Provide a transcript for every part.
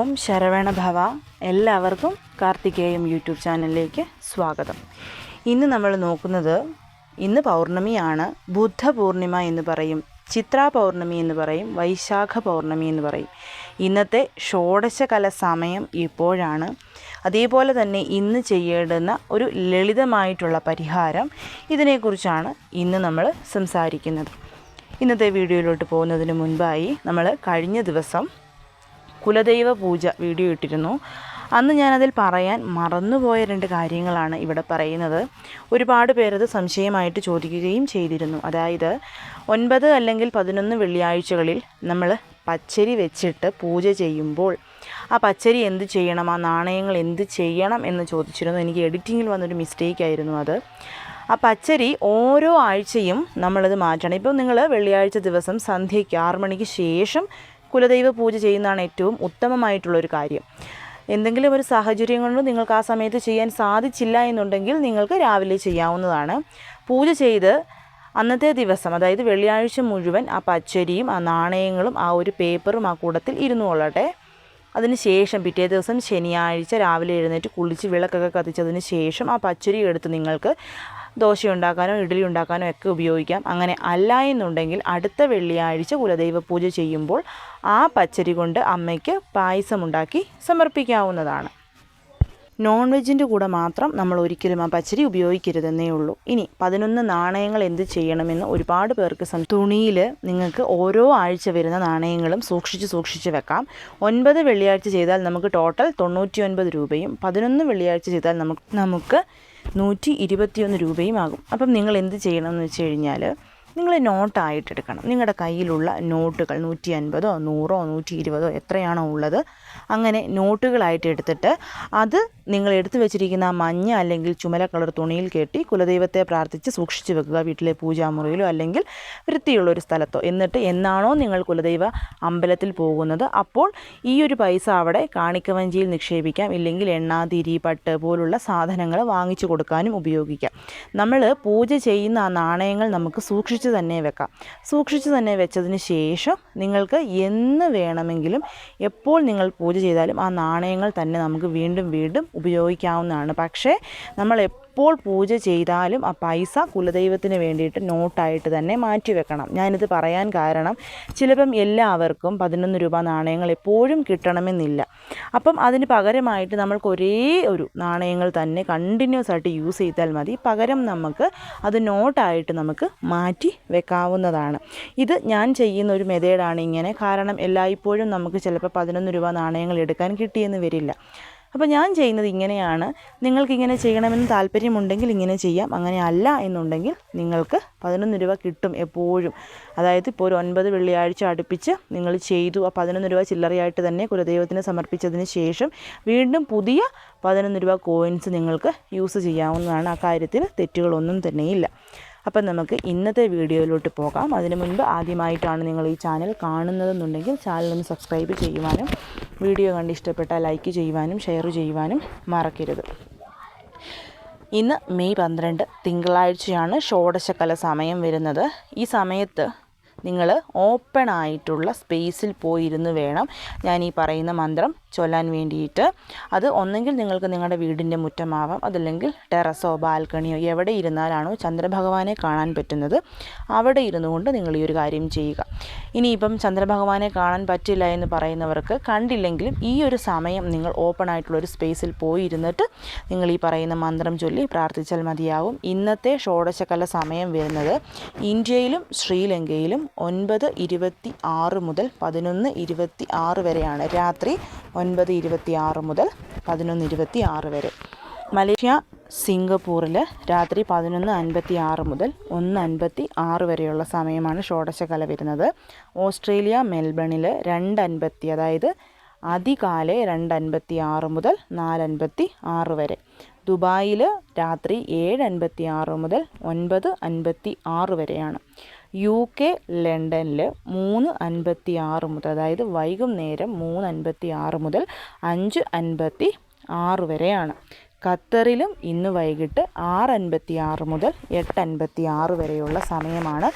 ഓം ശരവണ ഭവ. എല്ലാവർക്കും കാർത്തികേയം യൂട്യൂബ് ചാനലിലേക്ക് സ്വാഗതം. ഇന്ന് നമ്മൾ നോക്കുന്നത് ഇന്ന് പൗർണമിയാണ്. ബുദ്ധ പൂർണിമ എന്ന് പറയും ചിത്രാ പൗർണമി എന്ന് പറയും വൈശാഖ പൗർണമി എന്ന് പറയും. ഇന്നത്തെ ഷോഡശകല സമയം ഇപ്പോഴാണ്. അതേപോലെ തന്നെ ഇന്ന് ചെയ്യേണ്ടുന്ന ഒരു ലളിതമായിട്ടുള്ള പരിഹാരം ഇതിനെക്കുറിച്ചാണ് ഇന്ന് നമ്മൾ സംസാരിക്കുന്നത്. ഇന്നത്തെ വീഡിയോയിലോട്ട് പോകുന്നതിന് മുൻപായി നമ്മൾ കഴിഞ്ഞ ദിവസം കുലദൈവ പൂജ വീഡിയോ ഇട്ടിരുന്നു. അന്ന് ഞാനതിൽ പറയാൻ മറന്നുപോയ രണ്ട് കാര്യങ്ങളാണ് ഇവിടെ പറയുന്നത്. ഒരുപാട് പേരത് സംശയമായിട്ട് ചോദിക്കുകയും ചെയ്തിരുന്നു. അതായത് ഒൻപത് അല്ലെങ്കിൽ പതിനൊന്ന് വെള്ളിയാഴ്ചകളിൽ നമ്മൾ പച്ചരി വെച്ചിട്ട് പൂജ ചെയ്യുമ്പോൾ ആ പച്ചരി എന്ത് ചെയ്യണം ആ നാണയങ്ങൾ എന്ത് ചെയ്യണം എന്ന് ചോദിച്ചിരുന്നു. എനിക്ക് എഡിറ്റിങ്ങിൽ വന്നൊരു മിസ്റ്റേക്ക് ആയിരുന്നു അത്. ആ പച്ചരി ഓരോ ആഴ്ചയും നമ്മളത് മാറ്റണം. ഇപ്പോൾ നിങ്ങൾ വെള്ളിയാഴ്ച ദിവസം സന്ധ്യയ്ക്ക് ആറ് മണിക്ക് ശേഷം കുലദൈവ പൂജ ചെയ്യുന്നതാണ് ഏറ്റവും ഉത്തമമായിട്ടുള്ളൊരു കാര്യം. എന്തെങ്കിലും ഒരു സാഹചര്യം കൊണ്ട് നിങ്ങൾക്ക് ആ സമയത്ത് ചെയ്യാൻ സാധിച്ചില്ല എന്നുണ്ടെങ്കിൽ നിങ്ങൾക്ക് രാവിലെ ചെയ്യാവുന്നതാണ്. പൂജ ചെയ്ത് അന്നത്തെ ദിവസം അതായത് വെള്ളിയാഴ്ച മുഴുവൻ ആ പച്ചരിയും ആ നാണയങ്ങളും ആ ഒരു പേപ്പറും ആ കൂടത്തിൽ ഇരുന്നു കൊള്ളട്ടെ. അതിന് ശേഷം പിറ്റേ ദിവസം ശനിയാഴ്ച രാവിലെ എഴുന്നേറ്റ് കുളിച്ച് വിളക്കൊക്കെ കത്തിച്ചതിന് ശേഷം ആ പച്ചരി എടുത്ത് നിങ്ങൾക്ക് ദോശ ഉണ്ടാക്കാനോ ഇഡ്ഡലി ഉണ്ടാക്കാനോ ഒക്കെ ഉപയോഗിക്കാം. അങ്ങനെ അല്ല എന്നുണ്ടെങ്കിൽ അടുത്ത വെള്ളിയാഴ്ച കുലദൈവ പൂജ ചെയ്യുമ്പോൾ ആ പച്ചരി കൊണ്ട് അമ്മയ്ക്ക് പായസമുണ്ടാക്കി സമർപ്പിക്കാവുന്നതാണ്. നോൺ വെജിന്റെ കൂടെ മാത്രം നമ്മൾ ഒരിക്കലും ആ പച്ചരി ഉപയോഗിക്കരുതെന്നേ ഉള്ളൂ. ഇനി പതിനൊന്ന് നാണയങ്ങൾ എന്ത് ചെയ്യണമെന്ന് ഒരുപാട് പേർക്ക് സം തുണിയിൽ നിങ്ങൾക്ക് ഓരോ ആഴ്ച വരുന്ന നാണയങ്ങളും സൂക്ഷിച്ച് സൂക്ഷിച്ച് വെക്കാം. ഒൻപത് വെള്ളിയാഴ്ച ചെയ്താൽ നമുക്ക് ടോട്ടൽ തൊണ്ണൂറ്റി ഒൻപത് രൂപയും പതിനൊന്ന് വെള്ളിയാഴ്ച ചെയ്താൽ നമുക്ക് നമുക്ക് നൂറ്റി ഇരുപത്തിയൊന്ന് രൂപയും ആകും അപ്പം നിങ്ങൾ എന്ത് ചെയ്യണമെന്ന് വെച്ച് കഴിഞ്ഞാൽ നിങ്ങൾ നോട്ടായിട്ട് എടുക്കണം നിങ്ങളുടെ കയ്യിലുള്ള നോട്ടുകൾ നൂറ്റി അൻപതോ നൂറോ നൂറ്റി ഇരുപതോ എത്രയാണോ ഉള്ളത് അങ്ങനെ നോട്ടുകളായിട്ട് എടുത്തിട്ട് അത് നിങ്ങൾ എടുത്തു വെച്ചിരിക്കുന്ന മഞ്ഞ അല്ലെങ്കിൽ ചുമല കളർ തുണിയിൽ കെട്ടി കുലദൈവത്തെ പ്രാർത്ഥിച്ച് സൂക്ഷിച്ചു വെക്കുക. വീട്ടിലെ പൂജാമുറിയിലോ അല്ലെങ്കിൽ വൃത്തിയുള്ള ഒരു സ്ഥലത്തോ. എന്നിട്ട് എന്നാണോ നിങ്ങൾ കുലദൈവ അമ്പലത്തിൽ പോകുന്നത്? അപ്പോൾ ഈ ഒരു പൈസ അവിടെ കാണിക്കവഞ്ചിയിൽ നിക്ഷേപിക്കാം. ഇല്ലെങ്കിൽ എണ്ണ തിരി പട്ട് പോലുള്ള സാധനങ്ങൾ വാങ്ങിച്ചു കൊടുക്കാനും ഉപയോഗിക്കാം. നമ്മൾ പൂജ ചെയ്യുന്ന ആ നാണയങ്ങൾ നമുക്ക് സൂക്ഷിച്ച് തന്നെ വെക്കാം. സൂക്ഷിച്ച് തന്നെ വെച്ചതിന് ശേഷം നിങ്ങൾക്ക് എന്ന് വേണമെങ്കിലും എപ്പോൾ നിങ്ങൾ പൂജ ചെയ്താലും ആ നാണയങ്ങൾ തന്നെ നമുക്ക് വീണ്ടും വീണ്ടും ഉപയോഗിക്കാവുന്നതാണ്. പക്ഷേ നമ്മൾ എപ്പോൾ പൂജ ചെയ്താലും ആ പൈസ കുലദൈവത്തിന് വേണ്ടിയിട്ട് നോട്ടായിട്ട് തന്നെ മാറ്റി വെക്കണം. ഞാനിത് പറയാൻ കാരണം ചിലപ്പം എല്ലാവർക്കും പതിനൊന്ന് രൂപ നാണയങ്ങൾ എപ്പോഴും കിട്ടണമെന്നില്ല. അപ്പം അതിന് പകരമായിട്ട് നമ്മൾക്ക് ഒരേ ഒരു നാണയങ്ങൾ തന്നെ കണ്ടിന്യൂസ് ആയിട്ട് യൂസ് ചെയ്താൽ മതി. പകരം നമുക്ക് അത് നോട്ടായിട്ട് നമുക്ക് മാറ്റി വെക്കാവുന്നതാണ്. ഇത് ഞാൻ ചെയ്യുന്ന ഒരു മെതേഡാണ് ഇങ്ങനെ. കാരണം എല്ലായ്പ്പോഴും നമുക്ക് ചിലപ്പോൾ പതിനൊന്ന് രൂപ നാണയങ്ങൾ എടുക്കാൻ കിട്ടിയെന്ന് വരില്ല. അപ്പോൾ ഞാൻ ചെയ്യുന്നത് ഇങ്ങനെയാണ്. നിങ്ങൾക്ക് ഇങ്ങനെ ചെയ്യണമെന്ന് താല്പര്യമുണ്ടെങ്കിൽ ഇങ്ങനെ ചെയ്യാം. അങ്ങനെ അല്ല എന്നുണ്ടെങ്കിൽ നിങ്ങൾക്ക് പതിനൊന്ന് രൂപ കിട്ടും എപ്പോഴും. അതായത് ഇപ്പോൾ ഒരു ഒൻപത് വെള്ളിയാഴ്ച അടുപ്പിച്ച് നിങ്ങൾ ചെയ്തു ആ പതിനൊന്ന് രൂപ ചില്ലറയായിട്ട് തന്നെ കുലദൈവത്തിന് സമർപ്പിച്ചതിന് ശേഷം വീണ്ടും പുതിയ പതിനൊന്ന് രൂപ കോയിൻസ് നിങ്ങൾക്ക് യൂസ് ചെയ്യാവുന്നതാണ്. ആ കാര്യത്തിൽ തെറ്റുകളൊന്നും തന്നെയില്ല. അപ്പം നമുക്ക് ഇന്നത്തെ വീഡിയോയിലോട്ട് പോകാം. അതിനു മുൻപ് ആദ്യമായിട്ടാണ് നിങ്ങൾ ഈ ചാനൽ കാണുന്നതെന്നുണ്ടെങ്കിൽ ചാനൽ ഒന്ന് സബ്സ്ക്രൈബ് ചെയ്യുവാനും വീഡിയോ കണ്ട് ഇഷ്ടപ്പെട്ടാൽ ലൈക്ക് ചെയ്യുവാനും ഷെയർ ചെയ്യുവാനും മറക്കരുത്. ഇന്ന് മെയ് പന്ത്രണ്ട് തിങ്കളാഴ്ചയാണ് ഷോഡശകല സമയം വരുന്നത്. ഈ സമയത്ത് നിങ്ങൾ ഓപ്പൺ ആയിട്ടുള്ള സ്പേസിൽ പോയിരുന്ന് വേണം ഞാൻ ഈ പറയുന്ന മന്ത്രം ചൊല്ലാൻ വേണ്ടിയിട്ട്. അത് ഒന്നെങ്കിൽ നിങ്ങൾക്ക് നിങ്ങളുടെ വീടിന്റെ മുറ്റമാവാം. അതല്ലെങ്കിൽ ടെറസോ ബാൽക്കണിയോ എവിടെ ഇരുന്നാലാണോ ചന്ദ്രഭഗവാനെ കാണാൻ പറ്റുന്നത്. അവിടെ ഇരുന്നുകൊണ്ട് നിങ്ങൾ ഈ ഒരു കാര്യം ചെയ്യുക. ഇനിയിപ്പം ചന്ദ്രഭഗവാനെ കാണാൻ പറ്റില്ല എന്ന് പറയുന്നവർക്ക് കണ്ടില്ലെങ്കിലും ഈ ഒരു സമയം നിങ്ങൾ ഓപ്പൺ ആയിട്ടുള്ള ഒരു സ്പേസിൽ പോയി ഇരുന്നിട്ട് നിങ്ങൾ ഈ പറയുന്ന മന്ത്രം ചൊല്ലി പ്രാർത്ഥിച്ചാൽ മതിയാവും. ഇന്നത്തെ ഷോഡശകല സമയം വരുന്നത് ഇന്ത്യയിലും ശ്രീലങ്കയിലും ഒൻപത് ഇരുപത്തി ആറ് മുതൽ പതിനൊന്ന് ഇരുപത്തി ആറ് വരെയാണ്. രാത്രി ഒൻപത് ഇരുപത്തി ആറ് മുതൽ പതിനൊന്ന് ഇരുപത്തി ആറ് വരെ. മലേഷ്യ സിംഗപ്പൂരിൽ രാത്രി പതിനൊന്ന് അൻപത്തി ആറ് മുതൽ ഒന്ന് അൻപത്തി ആറ് വരെയുള്ള സമയമാണ് ഷോഡശകല വരുന്നത്. ഓസ്ട്രേലിയ മെൽബണിൽ രണ്ട് അൻപത്തി അതായത് അതികാലെ രണ്ട് അൻപത്തി ആറ് മുതൽ നാല് അൻപത്തി ആറ് വരെ. ദുബായിൽ രാത്രി ഏഴ് അൻപത്തി ആറ് മുതൽ ഒൻപത് അൻപത്തി ആറ് വരെയാണ്. യു കെ ലണ്ടനിൽ മൂന്ന് അൻപത്തി ആറ് മുതൽ അതായത് വൈകുന്നേരം മൂന്ന് അൻപത്തി ആറ് മുതൽ അഞ്ച് അൻപത്തി ആറ് വരെയാണ്. ഖത്തറിലും ഇന്ന് വൈകിട്ട് ആറ് അൻപത്തി ആറ് മുതൽ എട്ട് അൻപത്തി ആറ് വരെയുള്ള സമയമാണ്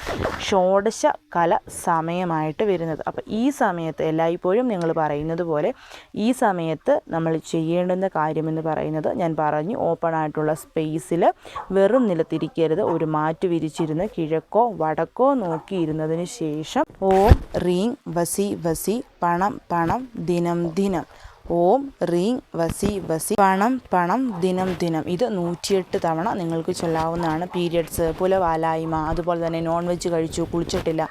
ഷോഡശ കല സമയമായിട്ട് വരുന്നത്. അപ്പോൾ ഈ സമയത്ത് എല്ലായ്പ്പോഴും നിങ്ങൾ പറയുന്നത് പോലെ ഈ സമയത്ത് നമ്മൾ ചെയ്യേണ്ടുന്ന കാര്യമെന്ന് പറയുന്നത് ഞാൻ പറഞ്ഞു ഓപ്പൺ ആയിട്ടുള്ള സ്പേസിൽ വെറും നിലത്തിരിക്കരുത്. ഒരു മാറ്റ് വിരിച്ചിരുന്ന് കിഴക്കോ വടക്കോ നോക്കിയിരുന്നതിന് ശേഷം ഓം റീങ് വസി വസി പണം പണം ദിനം ദിനം. ഓം റീങ് വസി വസി പണം പണം ദിനം ദിനം. ഇത് നൂറ്റിയെട്ട് തവണ നിങ്ങൾക്ക് ചൊല്ലാവുന്നതാണ് പീരിയഡ്സ്. പുലവാലായ്മ അതുപോലെ തന്നെ നോൺ വെജ് കഴിച്ചു കുളിച്ചിട്ടില്ല.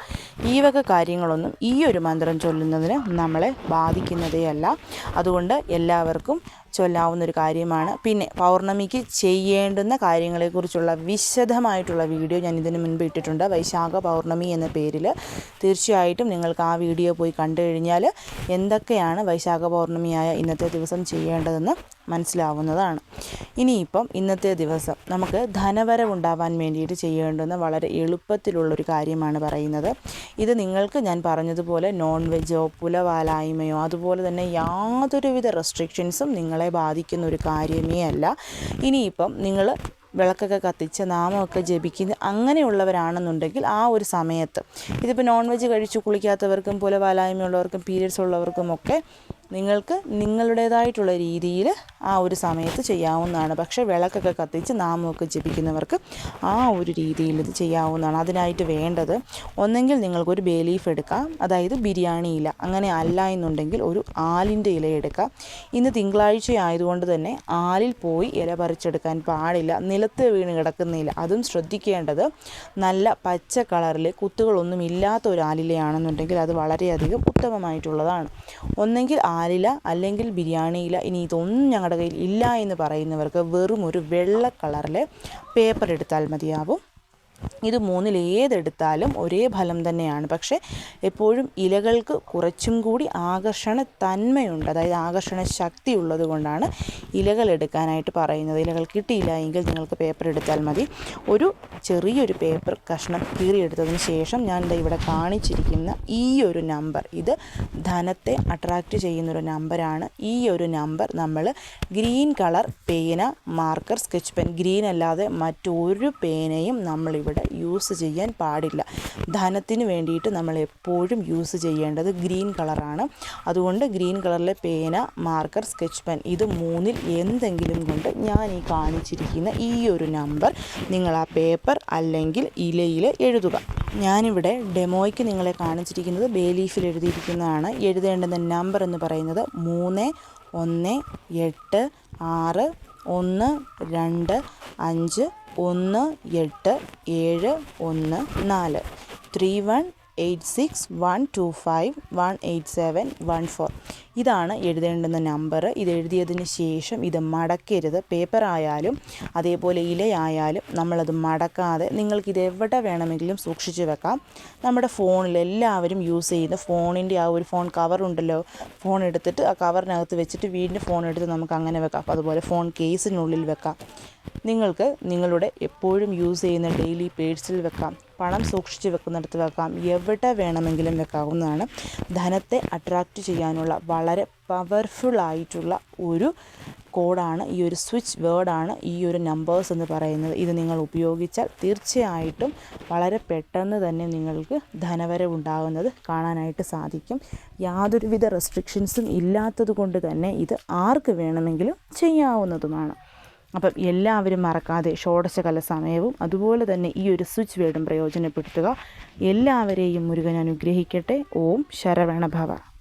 ഈ വക കാര്യങ്ങളൊന്നും ഈ ഒരു മന്ത്രം ചൊല്ലുന്നതിന് നമ്മളെ ബാധിക്കുന്നതേയല്ല. അതുകൊണ്ട് എല്ലാവർക്കും ചൊല്ലാവുന്ന ഒരു കാര്യമാണ്. പിന്നെ പൗർണമിക്ക് ചെയ്യേണ്ടുന്ന കാര്യങ്ങളെക്കുറിച്ചുള്ള വിശദമായിട്ടുള്ള വീഡിയോ ഞാൻ ഇതിന് മുൻപ് ഇട്ടിട്ടുണ്ട്. വൈശാഖ പൗർണമി എന്ന പേരിൽ തീർച്ചയായിട്ടും നിങ്ങൾക്ക് ആ വീഡിയോ പോയി കണ്ടു കഴിഞ്ഞാൽ എന്തൊക്കെയാണ് വൈശാഖ പൗർണമിയായ ഇന്നത്തെ ദിവസം ചെയ്യേണ്ടതെന്ന് മനസ്സിലാവുന്നതാണ്. ഇനിയിപ്പം ഇന്നത്തെ ദിവസം നമുക്ക് ധനവരവുണ്ടാവാൻ വേണ്ടിയിട്ട് ചെയ്യേണ്ടുന്ന വളരെ എളുപ്പത്തിലുള്ളൊരു കാര്യമാണ് പറയുന്നത്. ഇത് നിങ്ങൾക്ക് ഞാൻ പറഞ്ഞതുപോലെ നോൺ വെജോ പുലവാലായ്മയോ അതുപോലെ തന്നെ യാതൊരുവിധ റെസ്ട്രിക്ഷൻസും നിങ്ങളെ ബാധിക്കുന്ന ഒരു കാര്യമേ അല്ല. ഇനിയിപ്പം നിങ്ങൾ വിളക്കൊക്കെ കത്തിച്ച് നാമമൊക്കെ ജപിക്കുന്ന അങ്ങനെയുള്ളവരാണെന്നുണ്ടെങ്കിൽ ആ ഒരു സമയത്ത് ഇതിപ്പോൾ നോൺ വെജ് കഴിച്ചു കുളിക്കാത്തവർക്കും പുലവാലായ്മയുള്ളവർക്കും പീരിയഡ്സ് ഉള്ളവർക്കും ഒക്കെ നിങ്ങൾക്ക് നിങ്ങളുടേതായിട്ടുള്ള രീതിയിൽ ആ ഒരു സമയത്ത് ചെയ്യാവുന്നതാണ്. പക്ഷേ വിളക്കൊക്കെ കത്തിച്ച് നാമമൊക്കെ ജപിക്കുന്നവർക്ക് ആ ഒരു രീതിയിൽ ഇത് ചെയ്യാവുന്നതാണ്. അതിനായിട്ട് വേണ്ടത് ഒന്നെങ്കിൽ നിങ്ങൾക്കൊരു ബേ ലീഫ് എടുക്കാം. അതായത് ബിരിയാണി ഇല. അങ്ങനെ അല്ല എന്നുണ്ടെങ്കിൽ ഒരു ആലിന്റെ ഇല എടുക്കാം. ഇന്ന് തിങ്കളാഴ്ച ആയതുകൊണ്ട് തന്നെ ആലിൽ പോയി ഇല പറിച്ചെടുക്കാൻ പാടില്ല. നിലത്ത് വീണ് കിടക്കുന്നില്ല അതും ശ്രദ്ധിക്കേണ്ടത് നല്ല പച്ച കളറിൽ കുത്തുകളൊന്നും ഇല്ലാത്ത ഒരു ആലിലയാണെന്നുണ്ടെങ്കിൽ അത് വളരെയധികം ഉത്തമമായിട്ടുള്ളതാണ്. ഒന്നെങ്കിൽ ആലില അല്ലെങ്കിൽ ബിരിയാണിയില ഇനി ഇതൊന്നും ഞങ്ങളുടെ കയ്യിൽ ഇല്ല എന്ന് പറയുന്നവർക്ക് വെറും ഒരു വെള്ള കളറിലെ പേപ്പർ എടുത്താൽ മതിയാവും. ഇത് മൂന്നിൽ ഏതെടുത്താലും ഒരേ ഫലം തന്നെയാണ്. പക്ഷേ എപ്പോഴും ഇലകൾക്ക് കുറച്ചും കൂടി ആകർഷണ തന്മയുണ്ട് അതായത് ആകർഷണ ശക്തി ഉള്ളത് കൊണ്ടാണ് ഇലകൾ എടുക്കാനായിട്ട് പറയുന്നത്. ഇലകൾ കിട്ടിയില്ല എങ്കിൽ നിങ്ങൾക്ക് പേപ്പർ എടുത്താൽ മതി. ഒരു ചെറിയൊരു പേപ്പർ കഷ്ണം കീറിയെടുത്തതിന് ശേഷം ഞാൻ ഇവിടെ കാണിച്ചിരിക്കുന്ന ഈ ഒരു നമ്പർ ഇത് ധനത്തെ അട്രാക്റ്റ് ചെയ്യുന്നൊരു നമ്പറാണ് ഈ ഒരു നമ്പർ നമ്മൾ ഗ്രീൻ കളർ പേന മാർക്കർ സ്കെച്ച് പെൻ ഗ്രീൻ അല്ലാതെ മറ്റൊരു പേനയും നമ്മളിവിടെ യൂസ് ചെയ്യാൻ പാടില്ല. ധനത്തിന് വേണ്ടിയിട്ട് നമ്മൾ എപ്പോഴും യൂസ് ചെയ്യേണ്ടത് ഗ്രീൻ കളറാണ്. അതുകൊണ്ട് ഗ്രീൻ കളറിലെ പേന മാർക്കർ സ്കെച്ച് പെൻ ഇത് മൂന്നിൽ എന്തെങ്കിലും കൊണ്ട് ഞാൻ ഈ കാണിച്ചിരിക്കുന്ന ഈ ഒരു നമ്പർ നിങ്ങൾ ആ പേപ്പർ അല്ലെങ്കിൽ ഇലയിൽ എഴുതുക. ഞാനിവിടെ ഡെമോയ്ക്ക് നിങ്ങളെ കാണിച്ചിരിക്കുന്നത് ബേലീഫിൽ എഴുതിയിരിക്കുന്നതാണ്. എഴുതേണ്ടുന്ന നമ്പർ എന്ന് പറയുന്നത് മൂന്ന് ഒന്ന് എട്ട് ആറ് ഒന്ന് രണ്ട് അഞ്ച് ഒന്ന് എട്ട് ഏഴ് ഒന്ന് നാല്. Three one eight six one two five one eight seven one four. ഇതാണ് എഴുതേണ്ടുന്ന നമ്പർ ഇത് എഴുതിയതിന് ശേഷം ഇത് മടക്കരുത്. പേപ്പർ ആയാലും അതേപോലെ ഇലയായാലും നമ്മളത് മടക്കാതെ നിങ്ങൾക്കിത് എവിടെ വേണമെങ്കിലും സൂക്ഷിച്ച് വെക്കാം. നമ്മുടെ ഫോണിൽ എല്ലാവരും യൂസ് ചെയ്യുന്ന ഫോണിന്റെ ആ ഒരു ഫോൺ കവർ ഉണ്ടല്ലോ. ഫോൺ എടുത്തിട്ട് ആ കവറിനകത്ത് വെച്ചിട്ട് വീണ്ടും ഫോൺ എടുത്ത് നമുക്ക് അങ്ങനെ വെക്കാം. അതുപോലെ ഫോൺ കേസിനുള്ളിൽ വെക്കാം. നിങ്ങൾക്ക് നിങ്ങളുടെ എപ്പോഴും യൂസ് ചെയ്യുന്ന ഡെയിലി പേഴ്സിൽ വെക്കാം പണം സൂക്ഷിച്ച് വെക്കുന്നിടത്ത് വെക്കാം എവിടെ വേണമെങ്കിലും വെക്കാവുന്നതാണ്. ധനത്തെ അട്രാക്റ്റ് ചെയ്യാനുള്ള വളരെ പവർഫുൾ ആയിട്ടുള്ള ഒരു കോഡാണ് ഈ ഒരു സ്വിച്ച് വേർഡാണ് ഈ ഒരു നമ്പേഴ്സ് എന്ന് പറയുന്നത്. ഇത് നിങ്ങൾ ഉപയോഗിച്ചാൽ തീർച്ചയായിട്ടും വളരെ പെട്ടെന്ന് തന്നെ നിങ്ങൾക്ക് ധനവരവുണ്ടാകുന്നത് കാണാനായിട്ട് സാധിക്കും. യാതൊരുവിധ റെസ്ട്രിക്ഷൻസും ഇല്ലാത്തത് കൊണ്ട് തന്നെ ഇത് ആർക്ക് വേണമെങ്കിലും ചെയ്യാവുന്നതുമാണ്. അപ്പം എല്ലാവരും മറക്കാതെ ഷോഡശകല സമയവും അതുപോലെ തന്നെ ഈ ഒരു സ്വിച്ച് വേർഡും പ്രയോജനപ്പെടുത്തുക. എല്ലാവരെയും മുരുകൻ അനുഗ്രഹിക്കട്ടെ. ഓം ശരവണഭവ.